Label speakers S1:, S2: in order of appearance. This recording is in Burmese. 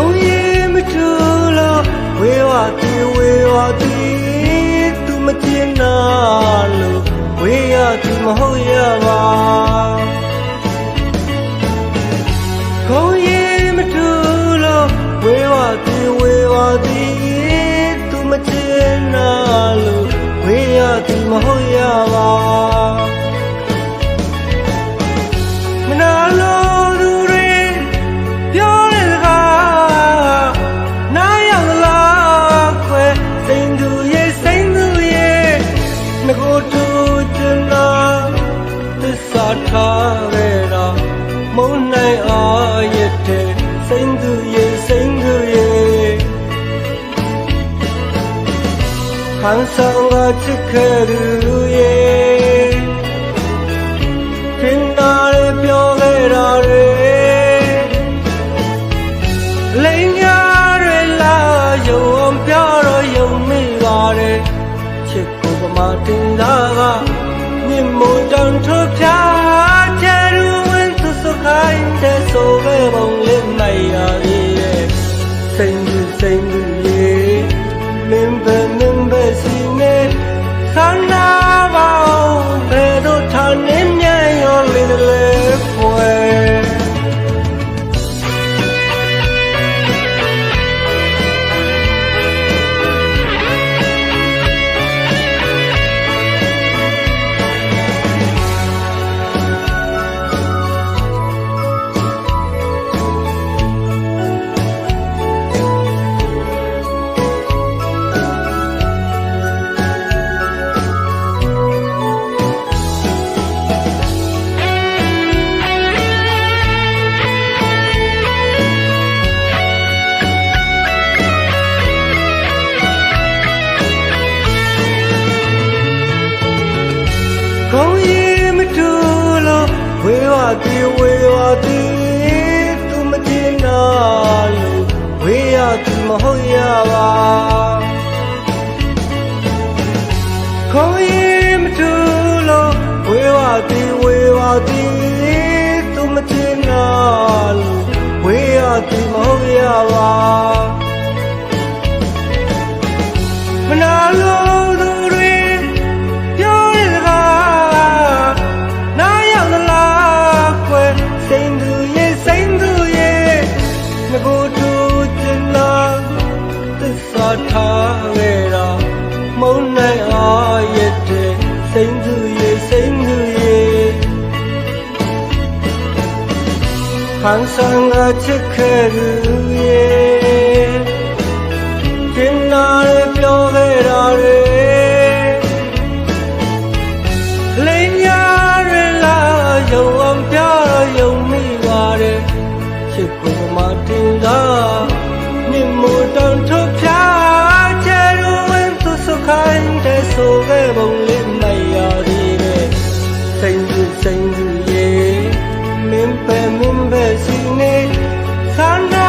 S1: ခုံရင်မထူလို့ဝေဝတီဝေဝတီသူမကျင်နာလို့ဝေရသူမဟုတ်ရပါခုံရင်မထူလို့ဝေဝတီဝေဝတီသူမကျင်နာလို့ဝေရသူမဟုတ်ရပါ ကိုတူချင်လာသစ္စာထားရတာမုန်းနိုင်အားရတဲ့စိန်သူရဲ့စိန်သူရဲ့ခံဆောင်ကချစ်ခဲ့သူရဲ့ခင်နာရပြောခဲ့တာတွေလိန်ညာတွေလာယုံပြောတော့ယုံမိပါတယ်ချစ်ကို ပမာတင်တာကမြင့်မို့တောင်ထုတ်ပြချဲရူဝင်သူစခိုင်းတဲ့ဆိုခဲ့ပုံလေးနိုင်ရသေးရဲ့စိန် ကောင်းရင်မတူလို့ဝေဝတီဝေဝတီသူမကျင်နာလို့ဝေရသူမဟုတ်ရပါကောင်းရင်မတူလို့ဝေဝတီဝေဝတီသူမကျင်နာလို့ဝေရသူမဟုတ်ရပါမနာလို့ 항상 아직해루에 빛나를 뼈해라래 레냐를 나 영원 뼈라 영미와래 쉽고 마틴다 님모던 투표 제로엔 투숙한 대 속에 먹는 看